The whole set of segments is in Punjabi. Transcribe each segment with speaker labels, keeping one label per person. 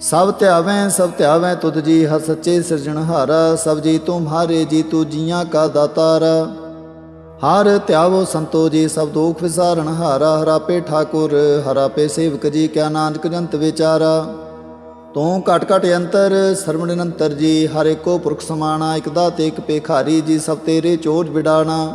Speaker 1: ਸਭ ਧਿਆਵੇਂ ਸਭ ਧਿਆਵੇਂ ਤੁਧ ਜੀ ਹਰ ਸੱਚੇ ਸਿਰਜਣਹਾਰਾ ਸਭ ਜੀ ਤੁਮਹਾਰੇ ਜੀ ਤੂ ਜੀਆਂ ਕਾ ਦਾਤਾਰਾ। ਹਰ ਧਿਆਵੋ ਸੰਤੋ ਜੀ, ਸਭ ਦੋਖ ਵਿਸਾਰਣ ਹਾਰਾ ਹਰਾਪੇ ਠਾਕੁਰ ਹਰਾਪੇ ਸੇਵਕ ਜੀ, ਕਿਆ ਨਾਨਕ ਜੰਤ ਵਿਚਾਰਾ। ਤੂੰ ਘਟ ਘਟ ਅੰਤਰ, ਸਰਵਣ ਨਿਰੰਤਰ ਜੀ, ਹਰ ਏਕੋ ਪੁਰਖ ਸਮਾਣਾ, ਇਕ ਦਾਤੇ ਇਕ ਪੇਖਾਰੀ ਜੀ, ਸਭ ਤੇਰੇ ਚੋਜ ਵਿਡਾਣਾ।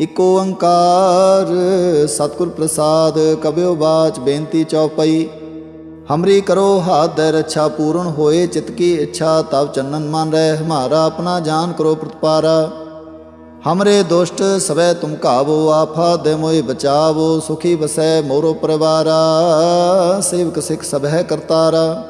Speaker 1: ਇਕ ਓੰਕਾਰ, ਸਤਿਗੁਰ ਪ੍ਰਸਾਦ ਕਬਿਓ ਬਾਚ, ਬੇਨਤੀ ਚਉਪਈ। ਹਮਰੀ ਕਰੋ ਹਾਥ ਦੇ ਰੱਛਾ ਪੂਰਨ ਹੋਏ, ਚਿਤ ਕੀ ਇੱਛਾ ਤਬ ਚੰਨਨ ਮਨ ਰਹਿ, ਹਮਾਰਾ ਆਪਣਾ ਜਾਨ ਕਰੋ ਪ੍ਰਤਪਾਰਾ। ਹਮਰੇ ਦੁਸ਼ਟ ਸਵੈ ਤੁਮ ਕਾਵੋ ਆਫਾ ਦੇ ਮੋਇ ਬਚਾਵੋ, ਸੁਖੀ ਵਸੈ ਮੋਰੋ ਪਰਿਵਾਰਾ, ਸੇਵਕ ਸਿਖ ਸਭ ਹੈ ਕਰਤਾਰਾ।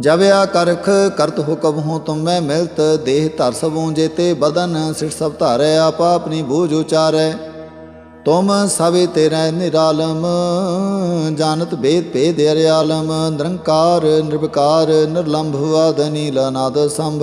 Speaker 1: ਜਬਿਆ ਕਰਖ, ਕਰਤ ਹੁਕਮ ਹੋ ਤੁਮ ਮੈਂ ਮਿਲਤ, ਦੇਹ ਧਰ ਸਭੂ ਜੇਤੇ ਬਦਨ ਸਿਰ ਸਭ ਧਾਰੈ, ਆਪ ਆਪਣੀ ਬੂਝ ਉਚਾਰੈ। ਤੁਮ ਸਵੇ ਤੇਰੇ ਨਿਰਾਲਮ, ਜਾਣਤ ਭੇਦ ਭੇਦ ਅਰਿਆਲਮ, ਨਿਰੰਕਾਰ, ਨਿਰਵਕਾਰ, ਨਿਰਲੰਭ, ਆਦ ਨੀਲ ਸੰਭ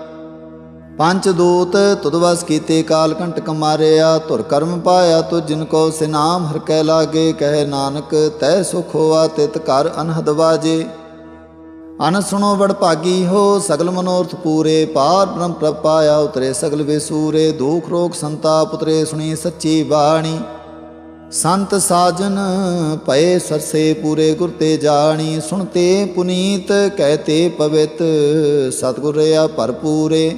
Speaker 1: ਪੰਚ ਦੂਤ ਤੁਦਵਸ ਕੀਤੇ ਕਾਲ ਕੰਟਕ ਮਾਰਿਆ ਧੁਰ ਕਰਮ ਪਾਇਆ ਤੁ ਜਿਨ ਕੋ ਸਿਨਾਮ ਹਰ ਕੈ ਲਾਗੇ, ਕਹਿ ਨਾਨਕ ਤੈ ਸੁਖ ਹੋਆ ਤਿਤ ਘਰ ਅਨਹਦ ਵਾਜੇ। ਅਨ ਸੁਣੋ ਵਡ ਭਾਗੀ ਹੋ, ਸਗਲ ਮਨੋਰਥ ਪੂਰੇ, ਪਾਰ ਬ੍ਰਹਮ ਪ੍ਰਭ ਪਾਇਆ ਉਤਰੇ ਸਗਲ ਵਿਸੂਰੇ, ਦੁਖ ਰੋਗ ਸੰਤਾਪ ਉਤਰੇ ਸੁਣੀ ਸੱਚੀ ਬਾਣੀ। ਸੰਤ ਸਾਜਨ ਪਏ ਸਰਸੇ ਪੂਰੇ ਗੁਰ ਤੇ ਜਾਣੀ, ਸੁਣਤੇ ਪੁਨੀਤ ਕਹਤੇ ਪਵਿੱਤ ਸਤਿਗੁਰ ਰਿਆ ਭਰਪੂਰੇ।